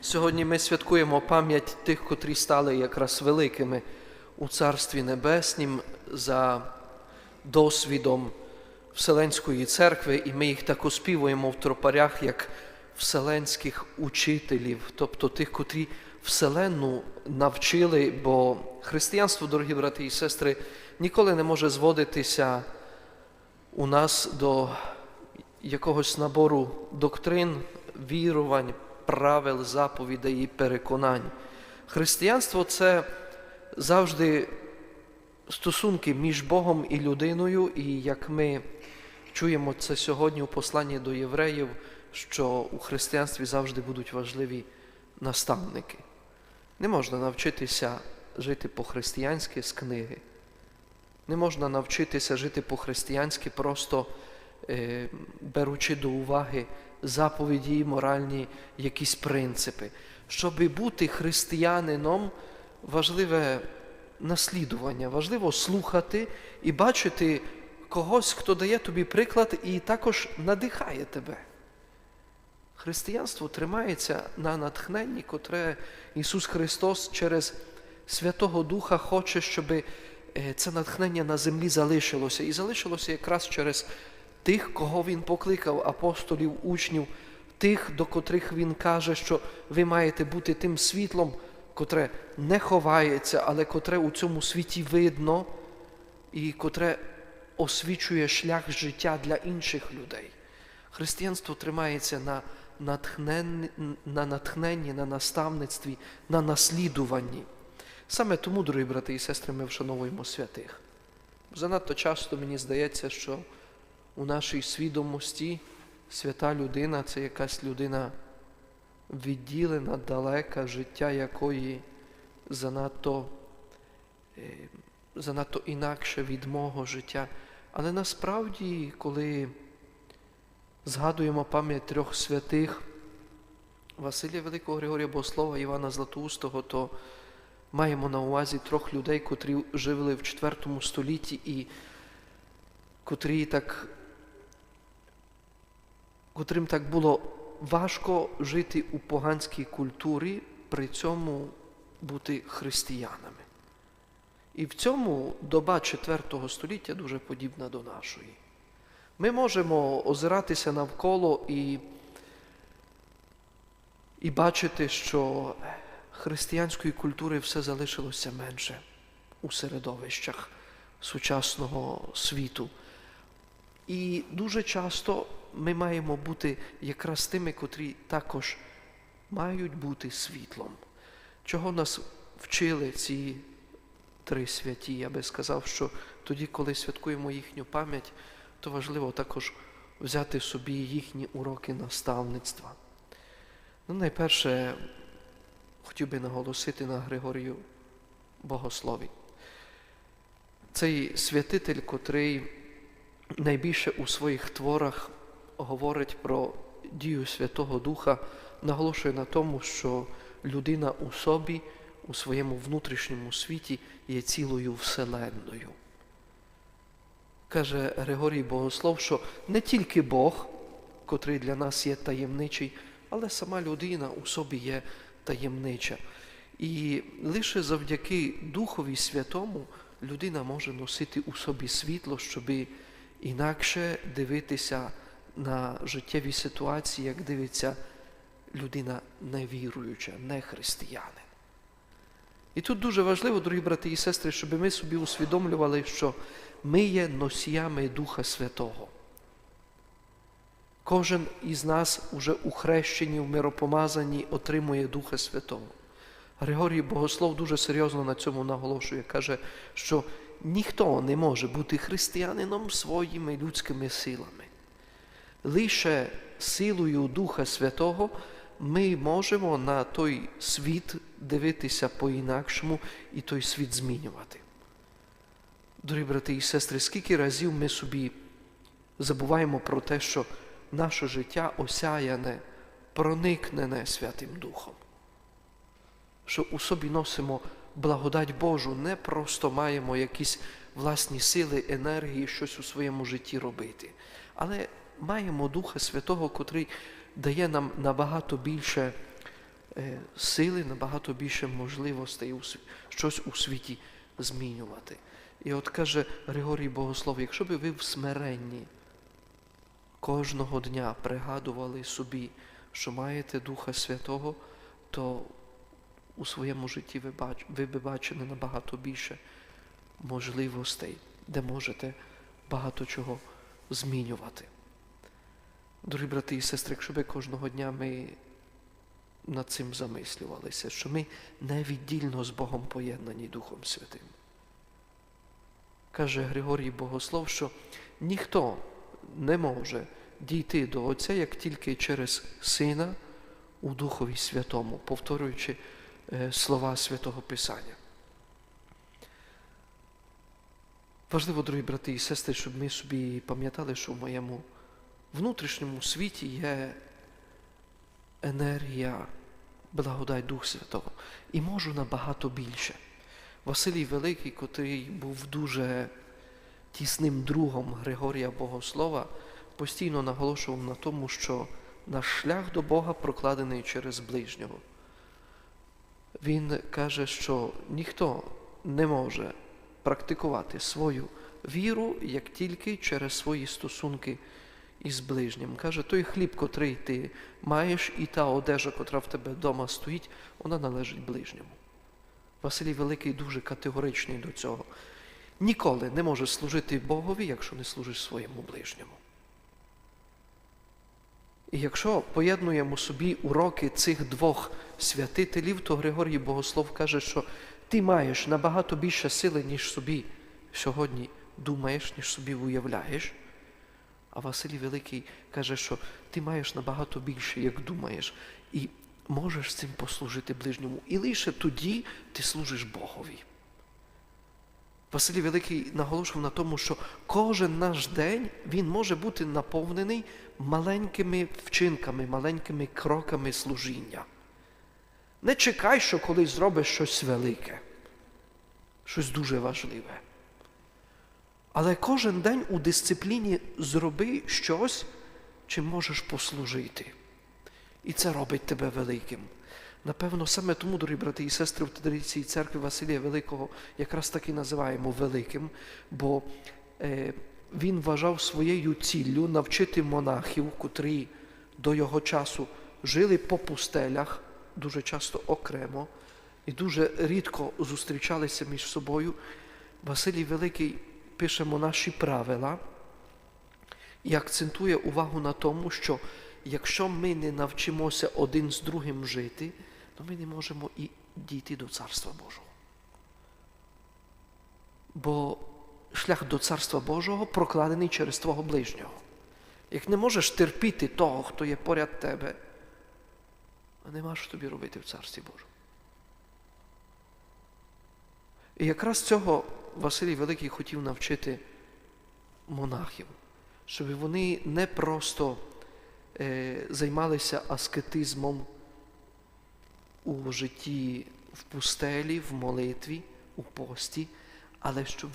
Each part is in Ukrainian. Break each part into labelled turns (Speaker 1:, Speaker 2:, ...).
Speaker 1: Сьогодні ми святкуємо пам'ять тих, котрі стали якраз великими у Царстві Небеснім за досвідом Вселенської церкви, і ми їх так оспівуємо в тропарях як вселенських учителів, тобто тих, котрі Вселенну навчили, бо християнство, дорогі брати і сестри, ніколи не може зводитися у нас до якогось набору доктрин, вірувань, правил, заповідей і переконань. Християнство це завжди стосунки між Богом і людиною, і як ми чуємо це сьогодні у посланні до євреїв, що у християнстві завжди будуть важливі наставники. Не можна навчитися жити по-християнськи з книги. Не можна навчитися жити по-християнськи, просто е, беручи до уваги заповіді і моральні якісь принципи. Щоб бути християнином, важливе наслідування, важливо слухати і бачити когось, хто дає тобі приклад і також надихає тебе. Християнство тримається на натхненні, котре Ісус Христос через Святого Духа хоче, щоб е, це натхнення на землі залишилося. І залишилося якраз через тих, кого Він покликав, апостолів, учнів, тих, до котрих Він каже, що ви маєте бути тим світлом, котре не ховається, але котре у цьому світі видно і котре освічує шлях життя для інших людей. Християнство тримається на натхненні, на натхненні, на наставництві, на наслідуванні. Саме тому, дорогі брати і сестри, ми вшановуємо святих. Занадто часто мені здається, що у нашій свідомості свята людина це якась людина відділена, далека, життя якої занадто, е, занадто інакше від мого життя. Але насправді, коли згадуємо пам'ять трьох святих Василія Великого Григорія Богослова, Івана Златоустого, то маємо на увазі трьох людей, котрі жили в IV столітті і котрі так, котрим так було важко жити у поганській культурі, при цьому бути християнами. І в цьому доба IV століття дуже подібна до нашої. Ми можемо озиратися навколо і, і бачити, що християнської культури все залишилося менше у середовищах сучасного світу. І дуже часто ми маємо бути якраз тими, котрі також мають бути світлом. Чого нас вчили ці три святі? Я би сказав, що тоді, коли святкуємо їхню пам'ять, то важливо також взяти собі їхні уроки наставництва. Ну, найперше, хотів би наголосити на Григорію Богослові. Цей святитель, котрий найбільше у своїх творах говорить про дію Святого Духа, наголошує на тому, що людина у собі, у своєму внутрішньому світі є цілою вселенною. Каже Григорій Богослов, що не тільки Бог, котрий для нас є таємничий, але сама людина у собі є таємнича. І лише завдяки Духові Святому людина може носити у собі світло, щоб інакше дивитися на життєві ситуації, як дивиться людина невіруюча, не християнин. І тут дуже важливо, дорогі брати і сестри, щоб ми собі усвідомлювали, що ми є носіями Духа Святого. Кожен із нас уже у хрещенні, в миропомазанні отримує Духа Святого. Григорій Богослов дуже серйозно на цьому наголошує, каже, що ніхто не може бути християнином своїми людськими силами. Лише силою Духа Святого ми можемо на той світ дивитися по-інакшому і той світ змінювати. Дорогі брати і сестри, скільки разів ми собі забуваємо про те, що наше життя осяяне, проникнене Святим Духом, що у собі носимо благодать Божу, не просто маємо якісь власні сили, енергії, щось у своєму житті робити, але маємо Духа Святого, котрий дає нам набагато більше е, сили, набагато більше можливостей щось у світі змінювати. І от каже Григорій Богослов, якщо би ви в смиренні кожного дня пригадували собі, що маєте Духа Святого, то у своєму житті ви, бач, ви би бачили набагато більше можливостей, де можете багато чого змінювати. Дорогі брати і сестри, якщо би кожного дня ми над цим замислювалися, що ми невіддільно з Богом поєднані Духом Святим. Каже Григорій Богослов, що ніхто не може дійти до Отця, як тільки через Сина у Духові Святому, повторюючи слова Святого Писання. Важливо, дорогі брати і сестри, щоб ми собі пам'ятали, що в моєму внутрішньому світі є енергія, благодать Дух Святого. І можу набагато більше. Василій Великий, котрий був дуже тісним другом Григорія Богослова, постійно наголошував на тому, що наш шлях до Бога прокладений через ближнього. Він каже, що ніхто не може практикувати свою віру, як тільки через свої стосунки із ближнім. Каже, той хліб, котрий ти маєш, і та одежа, котра в тебе вдома стоїть, вона належить ближньому. Василій Великий дуже категоричний до цього. Ніколи не можеш служити Богові, якщо не служиш своєму ближньому. І якщо поєднуємо собі уроки цих двох святителів, то Григорій Богослов каже, що ти маєш набагато більше сили, ніж собі сьогодні думаєш, ніж собі уявляєш. А Василій Великий каже, що ти маєш набагато більше, як думаєш, і можеш цим послужити ближньому. І лише тоді ти служиш Богові. Василій Великий наголошував на тому, що кожен наш день він може бути наповнений маленькими вчинками, маленькими кроками служіння. Не чекай, що колись зробиш щось велике, щось дуже важливе. Але кожен день у дисципліні зроби щось, чим можеш послужити. І це робить тебе великим. Напевно, саме тому, дорогі брати і сестри, в традиції церкви Василія Великого якраз так і називаємо великим, бо е, він вважав своєю ціллю навчити монахів, котрі до його часу жили по пустелях, дуже часто окремо, і дуже рідко зустрічалися між собою. Василій Великий пише наші правила і акцентує увагу на тому, що якщо ми не навчимося один з другим жити, то ми не можемо і дійти до Царства Божого. Бо шлях до Царства Божого прокладений через твого ближнього. Як не можеш терпіти того, хто є поряд тебе, а нема що тобі робити в Царстві Божому. І якраз цього Василій Великий хотів навчити монахів, щоб вони не просто займалися аскетизмом у житті в пустелі, в молитві, у пості, але щоб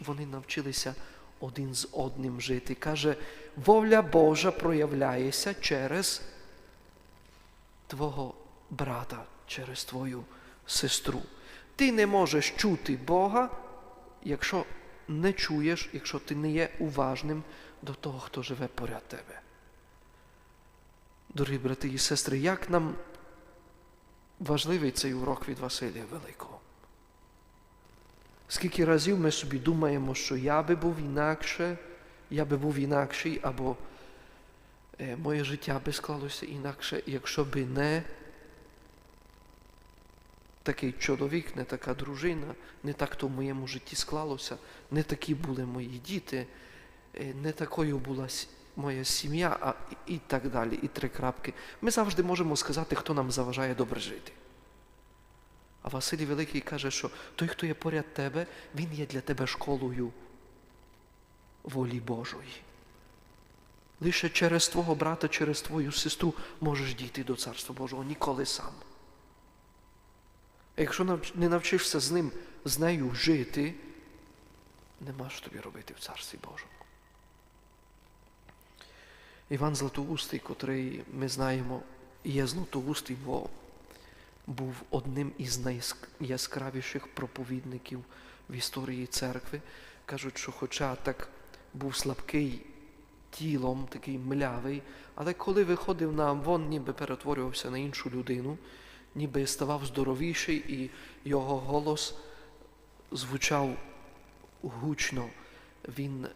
Speaker 1: вони навчилися один з одним жити. Каже, воля Божа проявляється через твого брата, через твою сестру. Ти не можеш чути Бога, якщо не чуєш, якщо ти не є уважним до того, хто живе поряд тебе. Дорогі брати і сестри, як нам важливий цей урок від Василія Великого? Скільки разів ми собі думаємо, що я би був інакше, я би був інакший, або е, моє життя би склалося інакше, якщо би не такий чоловік, не така дружина, не так то в моєму житті склалося, не такі були мої діти, е, не такою була моя сім'я, а і- так далі, і три крапки. Ми завжди можемо сказати, хто нам заважає добре жити. А Василій Великий каже, що той, хто є поряд тебе, він є для тебе школою волі Божої. Лише через твого брата, через твою сестру можеш дійти до Царства Божого, ніколи сам. А якщо не навчишся з ним, з нею жити, нема що тобі робити в Царстві Божому. Іван Златоустий, котрий ми знаємо, є Златоустий, бо був одним із найяскравіших проповідників в історії церкви. Кажуть, що хоча так був слабкий тілом, такий млявий, але коли виходив на Амвон, ніби перетворювався на іншу людину, ніби ставав здоровіший, і його голос звучав гучно. Він е,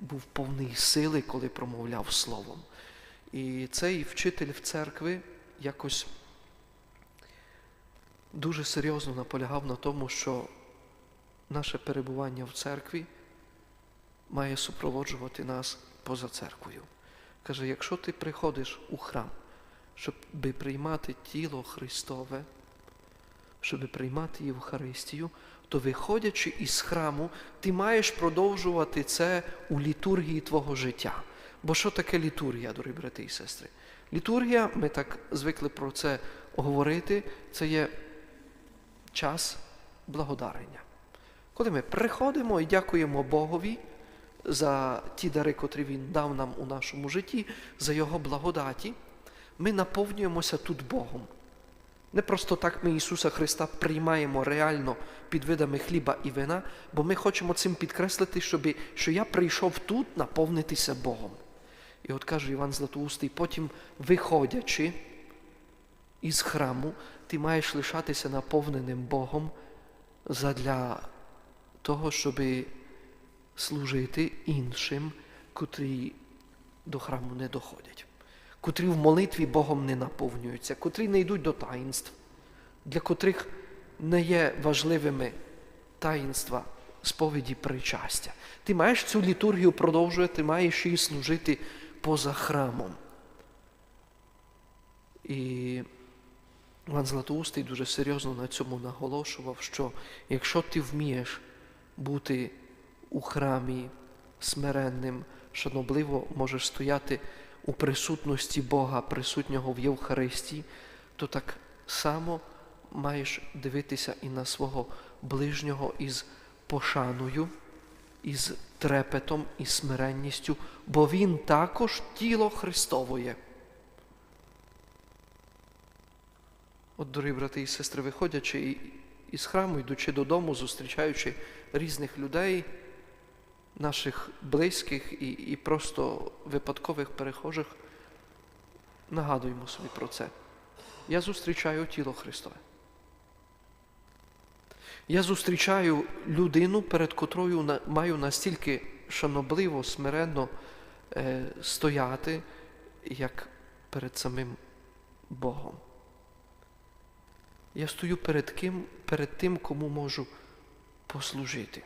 Speaker 1: був повний сили, коли промовляв словом. І цей вчитель в церкві якось дуже серйозно наполягав на тому, що наше перебування в церкві має супроводжувати нас поза церквою. Каже, якщо ти приходиш у храм, щоб приймати тіло Христове, щоб приймати Євхаристію, то виходячи із храму, ти маєш продовжувати це у літургії твого життя. Бо що таке літургія, дорогі брати і сестри? Літургія, ми так звикли про це говорити, це є час благодарення. Коли ми приходимо і дякуємо Богові за ті дари, котрі Він дав нам у нашому житті, за Його благодаті, ми наповнюємося тут Богом. Не просто так ми Ісуса Христа приймаємо реально під видами хліба і вина, бо ми хочемо цим підкреслити, щоб, що я прийшов тут наповнитися Богом. І от каже Іван Златоустий, потім, виходячи із храму, ти маєш лишатися наповненим Богом задля того, щоб служити іншим, котрі до храму не доходять, котрі в молитві Богом не наповнюються, котрі не йдуть до таїнств, для котрих не є важливими таїнства сповіді причастя. Ти маєш цю літургію продовжувати, ти маєш її служити поза храмом. І Іван Златоустий дуже серйозно на цьому наголошував, що якщо ти вмієш бути у храмі смиренним, шанобливо можеш стояти у присутності Бога, присутнього в Євхаристії, то так само маєш дивитися і на свого ближнього із пошаною, із трепетом і смиренністю, бо Він також тіло Христовоє. От, дорогі брати і сестри, виходячи із храму, йдучи додому, зустрічаючи різних людей, наших близьких і, і просто випадкових перехожих, нагадуємо собі про це. Я зустрічаю тіло Христове. Я зустрічаю людину, перед котрою маю настільки шанобливо, смиренно е, стояти, як перед самим Богом. Я стою перед ким, перед тим, кому можу послужити.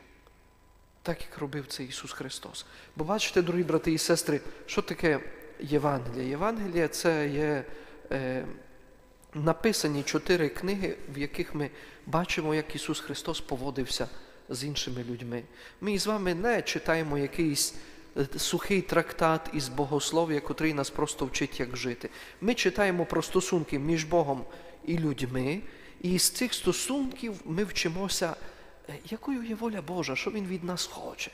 Speaker 1: Так як робив це Ісус Христос. Бо бачите, дорогі брати і сестри, що таке Євангелія? Євангелія це є е, написані чотири книги, в яких ми бачимо, як Ісус Христос поводився з іншими людьми. Ми з вами не читаємо якийсь сухий трактат із богослов'я, котрий нас просто вчить, як жити. Ми читаємо про стосунки між Богом і людьми, і з цих стосунків ми вчимося, якою є воля Божа, що Він від нас хоче.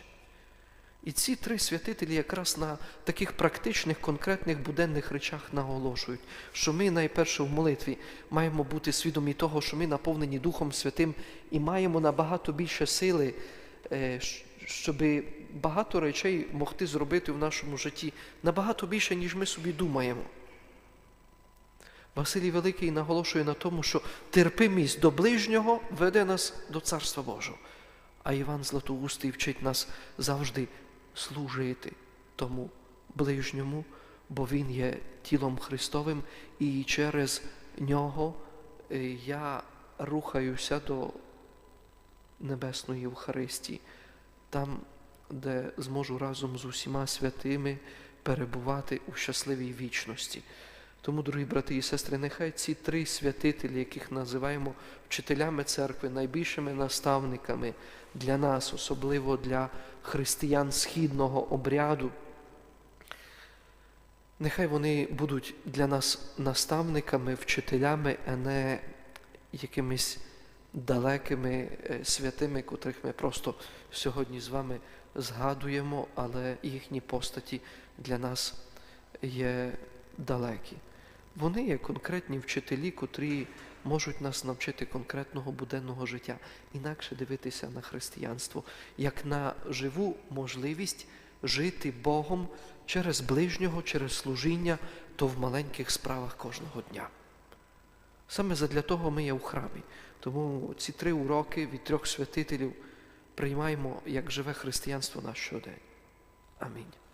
Speaker 1: І ці три святителі якраз на таких практичних, конкретних буденних речах наголошують, що ми найперше в молитві маємо бути свідомі того, що ми наповнені Духом Святим і маємо набагато більше сили, щоб багато речей могти зробити в нашому житті набагато більше, ніж ми собі думаємо. Василій Великий наголошує на тому, що терпимість до ближнього веде нас до Царства Божого. А Іван Златоустий вчить нас завжди служити тому ближньому, бо Він є тілом Христовим, і через нього я рухаюся до Небесної Євхаристії, там, де зможу разом з усіма святими перебувати у щасливій вічності. Тому, дорогі брати і сестри, нехай ці три святителі, яких називаємо вчителями церкви, найбільшими наставниками для нас, особливо для християн східного обряду, нехай вони будуть для нас наставниками, вчителями, а не якимись далекими святими, котрих ми просто сьогодні з вами згадуємо, але їхні постаті для нас є далекі. Вони є конкретні вчителі, котрі можуть нас навчити конкретного буденного життя, інакше дивитися на християнство, як на живу можливість жити Богом через ближнього, через служіння, то в маленьких справах кожного дня. Саме задля того ми є у храмі. Тому ці три уроки від трьох святителів приймаємо як живе християнство наш щодень. Амінь.